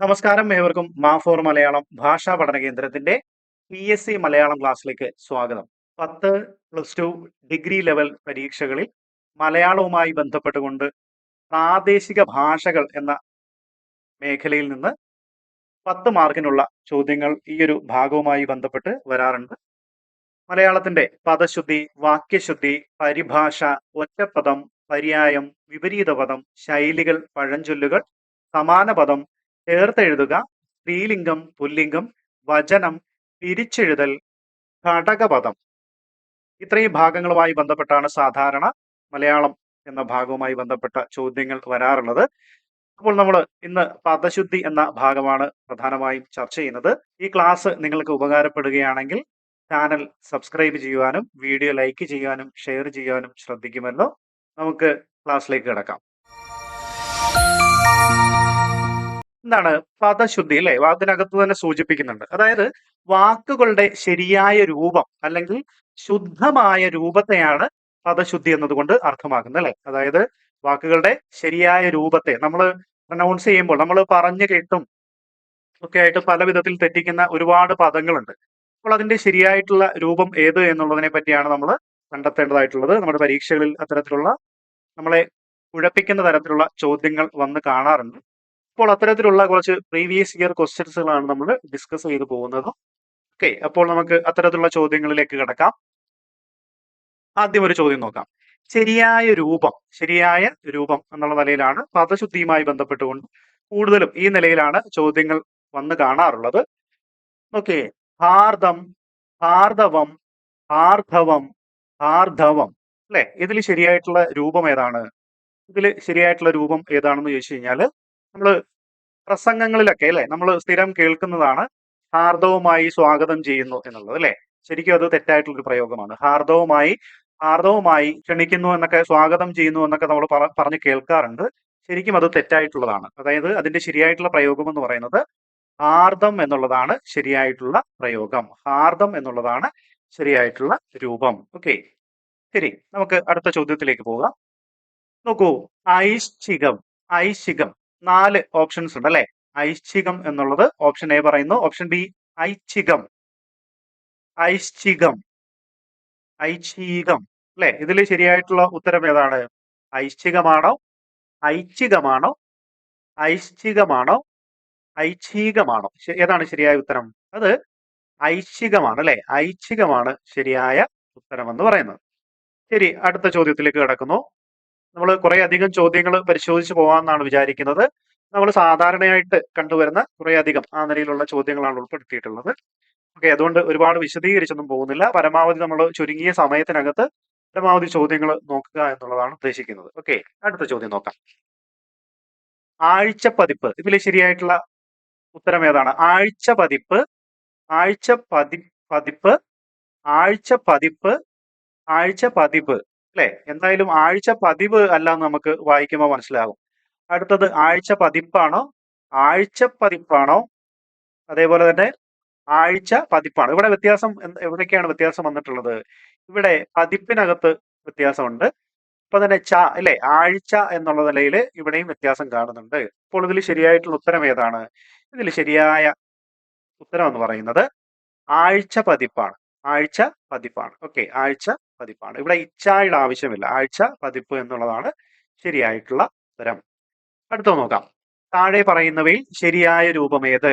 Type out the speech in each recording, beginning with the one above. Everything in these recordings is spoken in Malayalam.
നമസ്കാരം ഏവർക്കും മാഫോർ മലയാളം ഭാഷാ പഠന കേന്ദ്രത്തിന്റെ പി എസ് സി മലയാളം ക്ലാസ്സിലേക്ക് സ്വാഗതം. പത്ത് പ്ലസ് ടു ഡിഗ്രി ലെവൽ പരീക്ഷകളിൽ മലയാളവുമായി ബന്ധപ്പെട്ടുകൊണ്ട് പ്രാദേശിക ഭാഷകൾ എന്ന മേഖലയിൽ നിന്ന് പത്ത് മാർക്കിനുള്ള ചോദ്യങ്ങൾ ഈ ഒരു ഭാഗവുമായി ബന്ധപ്പെട്ട് വരാറുണ്ട്. മലയാളത്തിന്റെ പദശുദ്ധി വാക്യശുദ്ധി പരിഭാഷ ഒറ്റപ്പദം പര്യായം വിപരീത പദം ശൈലികൾ പഴഞ്ചൊല്ലുകൾ സമാന പദം ചേർത്തെഴുതുക. സ്ത്രീലിംഗം പുല്ലിംഗം വചനം പിരിച്ചെഴുതൽ ഘടകപദം. ഇത്രയും ഭാഗങ്ങളുമായി ബന്ധപ്പെട്ടാണ് സാധാരണ മലയാളം എന്ന ഭാഗവുമായി ബന്ധപ്പെട്ട ചോദ്യങ്ങൾ വരാറുള്ളത്. അപ്പോൾ നമ്മൾ ഇന്ന് പദശുദ്ധി എന്ന ഭാഗമാണ് പ്രധാനമായും ചർച്ച ചെയ്യുന്നത്. ഈ ക്ലാസ് നിങ്ങൾക്ക് ഉപകാരപ്പെടുകയാണെങ്കിൽ ചാനൽ സബ്സ്ക്രൈബ് ചെയ്യുവാനും വീഡിയോ ലൈക്ക് ചെയ്യാനും ഷെയർ ചെയ്യാനും ശ്രദ്ധിക്കുമല്ലോ. നമുക്ക് ക്ലാസ്സിലേക്ക് കിടക്കാം. എന്താണ്? പദശുദ്ധി അല്ലെ? അതിനകത്ത് തന്നെ സൂചിപ്പിക്കുന്നുണ്ട്. അതായത് വാക്കുകളുടെ ശരിയായ രൂപം അല്ലെങ്കിൽ ശുദ്ധമായ രൂപത്തെയാണ് പദശുദ്ധി എന്നതുകൊണ്ട് അർത്ഥമാക്കുന്നത് അല്ലെ? അതായത് വാക്കുകളുടെ ശരിയായ രൂപത്തെ നമ്മൾ പ്രനൗൺസ് ചെയ്യുമ്പോൾ നമ്മൾ പറഞ്ഞു കേട്ടും ഒക്കെ ആയിട്ട് പല വിധത്തിൽ തെറ്റിക്കുന്ന ഒരുപാട് പദങ്ങളുണ്ട്. അപ്പോൾ അതിന്റെ ശരിയായിട്ടുള്ള രൂപം ഏത് എന്നുള്ളതിനെ പറ്റിയാണ് നമ്മൾ കണ്ടെത്തേണ്ടതായിട്ടുള്ളത്. നമ്മുടെ പരീക്ഷകളിൽ അത്തരത്തിലുള്ള നമ്മളെ കുഴപ്പിക്കുന്ന തരത്തിലുള്ള ചോദ്യങ്ങൾ വന്ന് കാണാറുണ്ട്. അപ്പോൾ അത്തരത്തിലുള്ള കുറച്ച് പ്രീവിയസ് ഇയർ ക്വസ്റ്റ്യൻസുകളാണ് നമ്മൾ ഡിസ്കസ് ചെയ്തു പോകുന്നത്. ഓക്കെ അപ്പോൾ നമുക്ക് അത്തരത്തിലുള്ള ചോദ്യങ്ങളിലേക്ക് കിടക്കാം. ആദ്യം ഒരു ചോദ്യം നോക്കാം. ശരിയായ രൂപം ശരിയായ രൂപം എന്നുള്ള നിലയിലാണ് പദശുദ്ധിയുമായി ബന്ധപ്പെട്ടുകൊണ്ട് കൂടുതലും ഈ നിലയിലാണ് ചോദ്യങ്ങൾ വന്ന് കാണാറുള്ളത്. ഓക്കെ ഹാർദം ഹാർദവം ഹാർദവം ഹാർദവം അല്ലെ? ഇതിൽ ശരിയായിട്ടുള്ള രൂപം ഏതാണ്? ഇതിൽ ശരിയായിട്ടുള്ള രൂപം ഏതാണെന്ന് ചോദിച്ചു കഴിഞ്ഞാൽ നമ്മൾ പ്രസംഗങ്ങളിലൊക്കെ അല്ലെ? നമ്മൾ സ്ഥിരം കേൾക്കുന്നതാണ് ഹാർദവുമായി സ്വാഗതം ചെയ്യുന്നു എന്നുള്ളത് അല്ലെ? ശരിക്കും അത് തെറ്റായിട്ടുള്ളൊരു പ്രയോഗമാണ്. ഹാർദവുമായി ഹാർദവുമായി ക്ഷണിക്കുന്നു എന്നൊക്കെ സ്വാഗതം ചെയ്യുന്നു എന്നൊക്കെ നമ്മൾ പറഞ്ഞ് കേൾക്കാറുണ്ട്. ശരിക്കും അത് തെറ്റായിട്ടുള്ളതാണ്. അതായത് അതിന്റെ ശരിയായിട്ടുള്ള പ്രയോഗം എന്ന് പറയുന്നത് ഹാർദം എന്നുള്ളതാണ് ശരിയായിട്ടുള്ള പ്രയോഗം. ഹാർദം എന്നുള്ളതാണ് ശരിയായിട്ടുള്ള രൂപം. ഓക്കെ. ശരി നമുക്ക് അടുത്ത ചോദ്യത്തിലേക്ക് പോകാം. നോക്കൂ ഐശ്ചികം ഐശ്ചികം. നാല് ഓപ്ഷൻസ് ഉണ്ട് അല്ലെ ഐച്ഛികം എന്നുള്ളത് ഓപ്ഷൻ എ പറയുന്നു. ഓപ്ഷൻ ബി ഐച്ഛികം. ഐശ്ചികം ഐച്ഛികം. അല്ലെ? ഇതിൽ ശരിയായിട്ടുള്ള ഉത്തരം ഏതാണ്? ഐശ്ചികമാണോ ഐച്ഛികമാണോ? ഐശ്ചികമാണോ ഐച്ഛികമാണോ? ഏതാണ് ശരിയായ ഉത്തരം? അത് ഐച്ഛികമാണ് അല്ലെ? ഐച്ഛികമാണ് ശരിയായ ഉത്തരം എന്ന് പറയുന്നത്. ശരി അടുത്ത ചോദ്യത്തിലേക്ക് കിടക്കുന്നു. നമ്മൾ കുറെ അധികം ചോദ്യങ്ങൾ പരിശോധിച്ച് പോകാമെന്നാണ് വിചാരിക്കുന്നത്. നമ്മൾ സാധാരണയായിട്ട് കണ്ടുവരുന്ന കുറെ അധികം ആ നിലയിലുള്ള ചോദ്യങ്ങളാണ് ഉൾപ്പെടുത്തിയിട്ടുള്ളത്. ഓക്കെ അതുകൊണ്ട് ഒരുപാട് വിശദീകരിച്ചൊന്നും പോകുന്നില്ല. പരമാവധി നമ്മൾ ചുരുങ്ങിയ സമയത്തിനകത്ത് പരമാവധി ചോദ്യങ്ങൾ നോക്കുക എന്നുള്ളതാണ് ഉദ്ദേശിക്കുന്നത്. ഓക്കെ അടുത്ത ചോദ്യം നോക്കാം. ആഴ്ച പതിപ്പ് ഇതിൽ ശരിയായിട്ടുള്ള ഉത്തരം ഏതാണ്? ആഴ്ച പതിപ്പ് ആഴ്ച പതി പതിപ്പ് ആഴ്ച പതിപ്പ് ആഴ്ച പതിപ്പ് അല്ലെ എന്തായാലും ആഴ്ച പതിവ് അല്ല എന്ന് നമുക്ക് വായിക്കുമ്പോൾ മനസ്സിലാകും. അടുത്തത് ആഴ്ച പതിപ്പാണോ? ആഴ്ച പതിപ്പാണോ? അതേപോലെ തന്നെ ആഴ്ച പതിപ്പാണ്? ഇവിടെ വ്യത്യാസം എവിടേക്കാണ് വ്യത്യാസം വന്നിട്ടുള്ളത്? ഇവിടെ പതിപ്പിനകത്ത് വ്യത്യാസമുണ്ട്. ഇപ്പൊ തന്നെ ച അല്ലെ ആഴ്ച എന്നുള്ള നിലയിൽ ഇവിടെയും വ്യത്യാസം കാണുന്നുണ്ട്. അപ്പോൾ ഇതിൽ ശരിയായിട്ടുള്ള ഉത്തരം ഏതാണ്? ഇതിൽ ശരിയായ ഉത്തരം എന്ന് പറയുന്നത് ആഴ്ച പതിപ്പാണ്. ആഴ്ച പതിപ്പാണ്. ഓക്കെ ആഴ്ച പതിപ്പാണ്. ഇവിടെ ഇച്ചായുടെ ആവശ്യമില്ല. ആഴ്ച പതിപ്പ് എന്നുള്ളതാണ് ശരിയായിട്ടുള്ള ഉത്തരം. അടുത്ത നോക്കാം. താഴെ പറയുന്നവയിൽ ശരിയായ രൂപം ഏത്?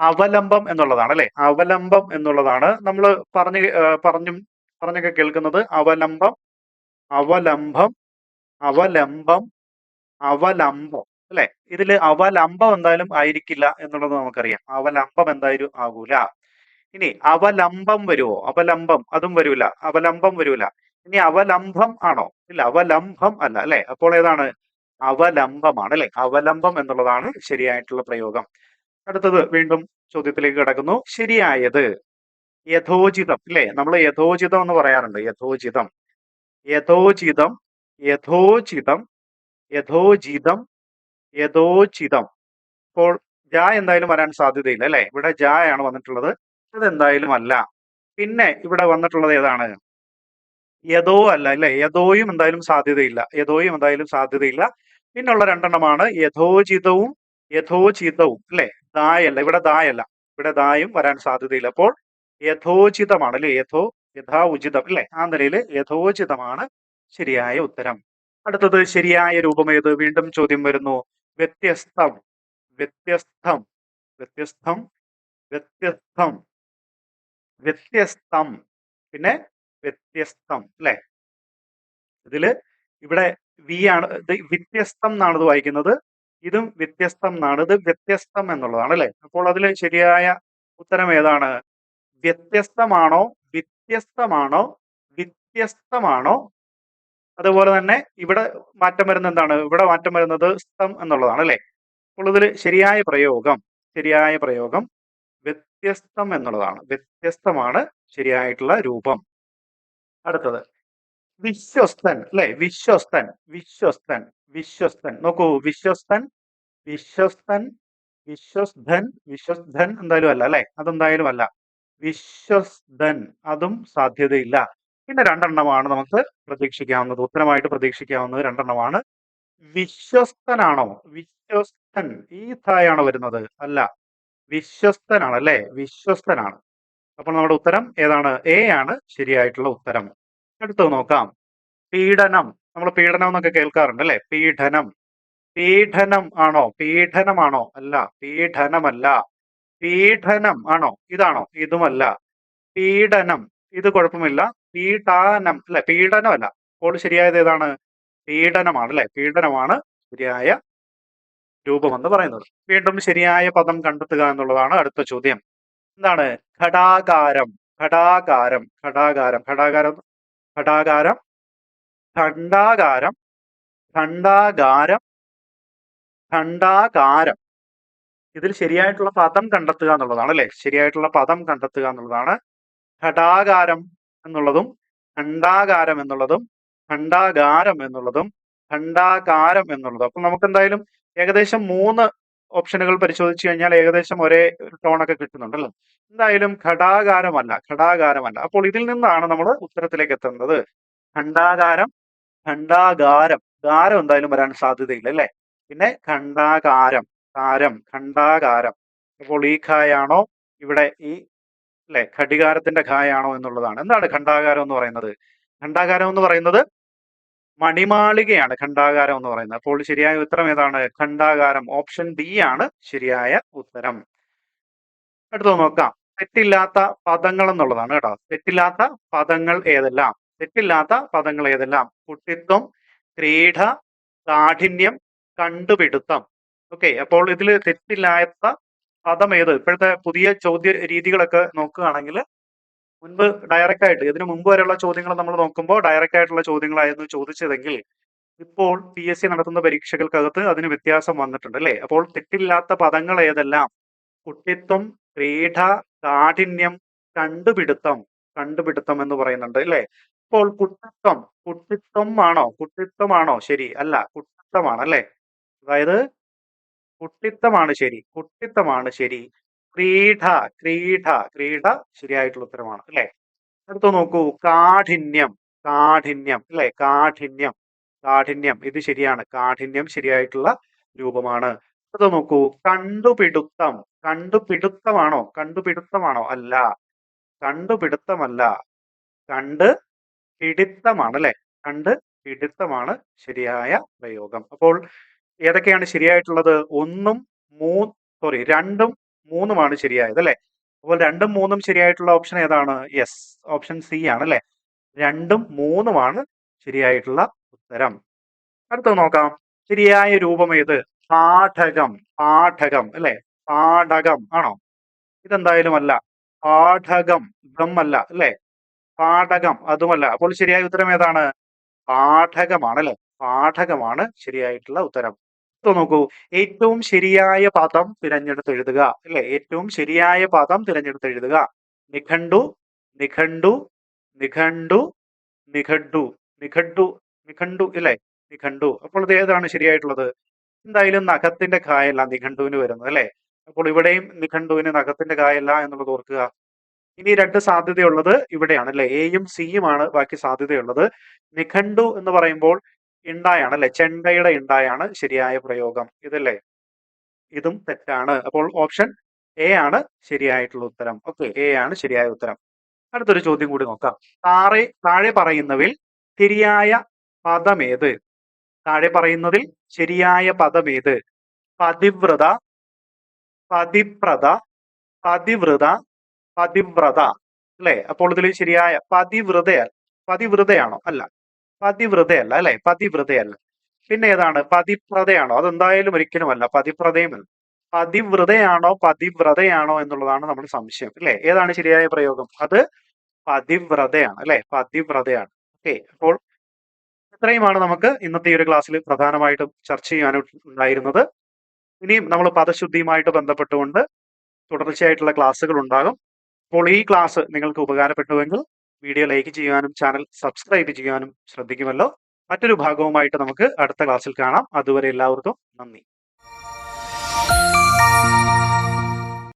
അവലംബം എന്നുള്ളതാണ് അല്ലെ? അവലംബം എന്നുള്ളതാണ് നമ്മൾ പറഞ്ഞു പറഞ്ഞും പറഞ്ഞൊക്കെ കേൾക്കുന്നത് അവലംബം അവലംബം അവലംബം അവലംബം അല്ലെ? ഇതിൽ അവലംബം എന്തായാലും ആയിരിക്കില്ല എന്നുള്ളത് നമുക്കറിയാം. അവലംബം എന്തായാലും ആകൂല. ഇനി അവലംബം വരുമോ അവലംബം അതും വരൂല. അവലംബം വരൂല. ഇനി അവലംബം ആണോ? ഇല്ല അവലംബം അല്ല അല്ലെ? അപ്പോൾ ഏതാണ്? അവലംബമാണ് അല്ലെ? അവലംബം എന്നുള്ളതാണ് ശരിയായിട്ടുള്ള പ്രയോഗം. അടുത്തത് വീണ്ടും ചോദ്യത്തിലേക്ക് കിടക്കുന്നു. ശരിയായത് യഥോചിതം അല്ലെ നമ്മൾ യഥോചിതം എന്ന് പറയാറുണ്ട്. യഥോചിതം. യഥോചിതം യഥോചിതം യഥോചിതം യഥോചിതം. അപ്പോൾ ജ എന്തായാലും വരാൻ സാധ്യതയില്ല അല്ലെ? ഇവിടെ ജ ആണ് വന്നിട്ടുള്ളത്. അതെന്തായാലും അല്ല. പിന്നെ ഇവിടെ വന്നിട്ടുള്ളത് ഏതാണ്? യഥോ അല്ല അല്ലെ? യഥോയും എന്തായാലും സാധ്യതയില്ല. യഥോയും എന്തായാലും സാധ്യതയില്ല. പിന്നുള്ള രണ്ടെണ്ണമാണ് യഥോചിതവും യഥോചിതവും അല്ലെ? ദായല്ല. ഇവിടെ ദായല്ല. ഇവിടെ ദായും വരാൻ സാധ്യതയില്ല. അപ്പോൾ യഥോചിതമാണ് അല്ലെ? യഥോ യഥാ ഉചിതം അല്ലെ? ആ നിലയിൽ യഥോചിതമാണ് ശരിയായ ഉത്തരം. അടുത്തത് ശരിയായ രൂപം ഏത്? വീണ്ടും ചോദ്യം വരുന്നു. വ്യത്യസ്തം. വ്യത്യസ്തം. വ്യത്യസ്തം. വ്യത്യസ്തം. വ്യത്യസ്തം. പിന്നെ വ്യത്യസ്തം അല്ലെ? ഇതിൽ ഇവിടെ വി ആണ് ഇത് വ്യത്യസ്തം എന്നാണ് ഇത് വായിക്കുന്നത്. ഇതും വ്യത്യസ്തം എന്നാണ് ഇത് വ്യത്യസ്തം എന്നുള്ളതാണ് അല്ലെ? അപ്പോൾ അതിൽ ശരിയായ ഉത്തരം ഏതാണ്? വ്യത്യസ്തമാണോ വ്യത്യസ്തമാണോ വ്യത്യസ്തമാണോ? അതുപോലെ തന്നെ ഇവിടെ മാറ്റം വരുന്ന എന്താണ്? ഇവിടെ മാറ്റം വരുന്നത് സ്തം എന്നുള്ളതാണ് അല്ലെ? അപ്പോൾ ഇതിൽ ശരിയായ പ്രയോഗം ശരിയായ പ്രയോഗം വ്യത്യസ്തം എന്നുള്ളതാണ്. വ്യത്യസ്തമാണ് ശരിയായിട്ടുള്ള രൂപം. അടുത്തത്. വിശ്വസ്തൻ അല്ലെ? വിശ്വസ്തൻ വിശ്വസ്തൻ വിശ്വസ്തൻ. നോക്കൂ വിശ്വസ്തൻ വിശ്വസ്തൻ വിശ്വസ്തൻ വിശ്വസ്തൻ എന്തായാലും അല്ല അല്ലെ? അതെന്തായാലും അല്ല. വിശ്വസ്തൻ അതും സാധ്യതയില്ല. പിന്നെ രണ്ടെണ്ണമാണ് നമുക്ക് പ്രതീക്ഷിക്കാവുന്നത്. ഉത്തരമായിട്ട് പ്രതീക്ഷിക്കാവുന്നത് രണ്ടെണ്ണമാണ്. വിശ്വസ്തനാണോ? വിശ്വസ്തൻ. ഈ തായാണോ വരുന്നത്? അല്ല. വിശ്വസ്തനാണ് അല്ലെ വിശ്വസ്തനാണ്. അപ്പോൾ നമ്മുടെ ഉത്തരം ഏതാണ്? എ ആണ്. ശരിയായിട്ടുള്ള ഉത്തരം. അടുത്തത് നോക്കാം. പീഡനം. നമ്മൾ പീഡനം എന്നൊക്കെ കേൾക്കാറുണ്ട് അല്ലെ? പീഡനം. പീഡനം ആണോ? പീഡനമാണോ അല്ല. പീഡനമല്ല. പീഡനം ആണോ? ഇതാണോ? ഇതുമല്ല. പീഡനം. ഇത് കുഴപ്പമില്ല. പീഡാനം. അല്ലെ പീഡനമല്ല. അപ്പോൾ ശരിയായത് ഏതാണ്? പീഡനമാണ് അല്ലെ? പീഡനമാണ്. ശരിയായ രൂപമെന്ന് പറയുന്നത്. വീണ്ടും ശരിയായ പദം കണ്ടെത്തുക എന്നുള്ളതാണ് അടുത്ത ചോദ്യം. എന്താണ്? ഘടാകാരം ഘടാകാരം ഘടാകാരം. ഘടാകാരം ഘടാകാരം ഖണ്ഡാകാരം ഖണ്ഡാകാരം ഖണ്ഡാകാരം ഇതിൽ ശരിയായിട്ടുള്ള പദം കണ്ടെത്തുക എന്നുള്ളതാണ് അല്ലെ? ശരിയായിട്ടുള്ള പദം കണ്ടെത്തുക എന്നുള്ളതാണ്. ഘടാകാരം എന്നുള്ളതും ഖണ്ഡാകാരം എന്നുള്ളതും ഖണ്ഡാകാരം എന്നുള്ളതും ഖണ്ഡാകാരം എന്നുള്ളതും. അപ്പൊ നമുക്ക് എന്തായാലും ഏകദേശം മൂന്ന് ഓപ്ഷനുകൾ പരിശോധിച്ചു കഴിഞ്ഞാൽ ഏകദേശം ഒരേ ടോണൊക്കെ കിട്ടുന്നുണ്ടല്ലോ. എന്തായാലും ഘടാകാരമല്ല ഘടാകാരമല്ല. അപ്പോൾ ഇതിൽ നിന്നാണ് നമ്മൾ ഉത്തരത്തിലേക്ക് എത്തുന്നത്. ഖണ്ഡാകാരം ഖണ്ഡാകാരം ഗാരം എന്തായാലും വരാൻ സാധ്യതയില്ല അല്ലേ? പിന്നെ ഖണ്ഡാകാരം കാരം ഖണ്ഡാകാരം അപ്പോൾ ഈ ഖായാണോ? ഇവിടെ ഈ അല്ലെ? ഘടികാരത്തിന്റെ ഖായാണോ എന്നുള്ളതാണ്. എന്താണ് ഖണ്ഡാകാരം എന്ന് പറയുന്നത്? ഖണ്ഡാകാരം എന്ന് പറയുന്നത് മണിമാളികയാണ് ഖണ്ഡാകാരം എന്ന് പറയുന്നത്. അപ്പോൾ ശരിയായ ഉത്തരം ഏതാണ്? ഖണ്ഡാകാരം. ഓപ്ഷൻ ബി ആണ് ശരിയായ ഉത്തരം. അടുത്തത് നോക്കാം. തെറ്റില്ലാത്ത പദങ്ങൾ എന്നുള്ളതാണ് കേട്ടോ. തെറ്റില്ലാത്ത പദങ്ങൾ ഏതെല്ലാം? തെറ്റില്ലാത്ത പദങ്ങൾ ഏതെല്ലാം? കുട്ടിത്വം ക്രീഡ കാഠിന്യം കണ്ടുപിടുത്തം. ഓക്കെ അപ്പോൾ ഇതിൽ തെറ്റില്ലാത്ത പദം ഏത്? ഇപ്പോഴത്തെ പുതിയ ചോദ്യ രീതികളൊക്കെ നോക്കുകയാണെങ്കിൽ മുൻപ് ഡയറക്റ്റ് ആയിട്ട് ഇതിനു മുമ്പ് വരെയുള്ള ചോദ്യങ്ങൾ നമ്മൾ നോക്കുമ്പോൾ ഡയറക്റ്റ് ആയിട്ടുള്ള ചോദ്യങ്ങളായിരുന്നു ചോദിച്ചതെങ്കിൽ ഇപ്പോൾ പി എസ് സി നടത്തുന്ന പരീക്ഷകൾക്കകത്ത് അതിന് വ്യത്യാസം വന്നിട്ടുണ്ട് അല്ലേ? അപ്പോൾ തെറ്റില്ലാത്ത പദങ്ങൾ ഏതെല്ലാം? കുട്ടിത്വം ക്രീഡ കാഠിന്യം കണ്ടുപിടുത്തം കണ്ടുപിടുത്തം എന്ന് പറയുന്നുണ്ട് അല്ലേ? ഇപ്പോൾ കുട്ടിത്വം കുട്ടിത്വം ആണോ? കുട്ടിത്വമാണോ ശരി. അല്ല കുട്ടിത്വമാണ് അല്ലേ? അതായത് കുട്ടിത്തമാണ് ശരി. കുട്ടിത്തമാണ് ശരി. ക്രീഡ ക്രീഡ ക്രീഡ ശരിയായിട്ടുള്ള ഉത്തരമാണ് അല്ലെ? അടുത്ത നോക്കൂ കാഠിന്യം കാഠിന്യം അല്ലെ? കാഠിന്യം കാഠിന്യം ഇത് ശരിയാണ്. കാഠിന്യം ശരിയായിട്ടുള്ള രൂപമാണ്. അടുത്ത നോക്കൂ കണ്ടുപിടുത്തം കണ്ടുപിടുത്തമാണോ? കണ്ടുപിടുത്തമാണോ? അല്ല. കണ്ടുപിടുത്തമല്ല. കണ്ട് പിടുത്തമാണ് അല്ലെ? കണ്ട് പിടുത്തമാണ് ശരിയായ പ്രയോഗം. അപ്പോൾ ഏതൊക്കെയാണ് ശരിയായിട്ടുള്ളത്? ഒന്നും മൂ സോറി രണ്ടും മൂന്നുമാണ് ശരിയായത് അല്ലെ? അപ്പോൾ രണ്ടും മൂന്നും ശരിയായിട്ടുള്ള ഓപ്ഷൻ ഏതാണ്? യെസ് ഓപ്ഷൻ സി ആണ് അല്ലെ? രണ്ടും മൂന്നുമാണ് ശരിയായിട്ടുള്ള ഉത്തരം. അടുത്തത് നോക്കാം. ശരിയായ രൂപം ഏത്? പാഠകം. പാഠകം അല്ലെ? പാഠകം ആണോ? ഇതെന്തായാലും അല്ല. പാഠകം. ഇതം അല്ല അല്ലെ? പാഠകം. അതുമല്ല അപ്പോൾ ശരിയായ ഉത്തരം ഏതാണ്? പാഠകമാണ് അല്ലെ? പാഠകമാണ് ശരിയായിട്ടുള്ള ഉത്തരം. ഇപ്പൊ നോക്കൂ. ഏറ്റവും ശരിയായ പദം തിരഞ്ഞെടുത്ത് എഴുതുക. അല്ലെ? ഏറ്റവും ശരിയായ പദം തിരഞ്ഞെടുത്ത് എഴുതുക. നിഘണ്ടു നിഘണ്ടു നിഘണ്ടു നിഘണ്ടു നിഘണ്ടു നിഘണ്ടു ഇല്ലേ നിഘണ്ടു. അപ്പോൾ ഇത് ഏതാണ് ശരിയായിട്ടുള്ളത്? എന്തായാലും നഖത്തിന്റെ കായല്ല നിഘണ്ടുവിന് വരുന്നത് അല്ലെ? അപ്പോൾ ഇവിടെയും നിഘണ്ടുവിന് നഖത്തിന്റെ കായല്ല എന്നുള്ളത് ഓർക്കുക. ഇനി രണ്ട് സാധ്യതയുള്ളത് ഇവിടെയാണ് അല്ലെ? എയും സിയുമാണ് ബാക്കി സാധ്യതയുള്ളത്. നിഘണ്ടു എന്ന് പറയുമ്പോൾ ഇണ്ടായാണ് അല്ലെ? ചെണ്ടയുടെ ഇണ്ടായാണ് ശരിയായ പ്രയോഗം. ഇതല്ലേ? ഇതും തെറ്റാണ്. അപ്പോൾ ഓപ്ഷൻ എ ആണ് ശരിയായിട്ടുള്ള ഉത്തരം. ഓക്കെ എ ആണ് ശരിയായ ഉത്തരം. അടുത്തൊരു ചോദ്യം കൂടി നോക്കാം. താഴെ താഴെ പറയുന്നതിൽ ശരിയായ പദമേത്? താഴെ പറയുന്നതിൽ ശരിയായ പദമേത്? പതിവ്രത പതിപ്രത പതിവ്രത പതിവ്രത. അല്ലെ? അപ്പോൾ ഇതിൽ ശരിയായ പതിവ്രത പതിവ്രതയാണോ? അല്ല. പതിവ്രതയല്ല അല്ലെ? പതിവ്രതയല്ല. പിന്നെ ഏതാണ്? പതിപ്രതയാണോ? അതെന്തായാലും ഒരിക്കലുമല്ല. പതിപ്രതയുമല്ല പതിവ്രതയാണോ? പതിവ്രതയാണോ എന്നുള്ളതാണ് നമ്മുടെ സംശയം അല്ലെ? ഏതാണ് ശരിയായ പ്രയോഗം? അത് പതിവ്രതയാണ് അല്ലെ? പതിവ്രതയാണ്. ഓക്കെ അപ്പോൾ ഇത്രയുമാണ് നമുക്ക് ഇന്നത്തെ ഈ ഒരു ക്ലാസ്സിൽ പ്രധാനമായിട്ടും ചർച്ച ചെയ്യാനുണ്ടായിരുന്നത്. ഇനിയും നമ്മൾ പദശുദ്ധിയുമായിട്ട് ബന്ധപ്പെട്ടുകൊണ്ട് തുടർച്ചയായിട്ടുള്ള ക്ലാസ്സുകൾ ഉണ്ടാകും. അപ്പോൾ ഈ ക്ലാസ് നിങ്ങൾക്ക് ഉപകാരപ്പെട്ടുവെങ്കിൽ വീഡിയോ ലൈക്ക് ചെയ്യാനും ചാനൽ സബ്സ്ക്രൈബ് ചെയ്യാനും ശ്രദ്ധിക്കുമല്ലോ. മറ്റൊരു ഭാഗവുമായിട്ട് നമുക്ക് അടുത്ത ക്ലാസ്സിൽ കാണാം. അതുവരെ എല്ലാവർക്കും നന്ദി.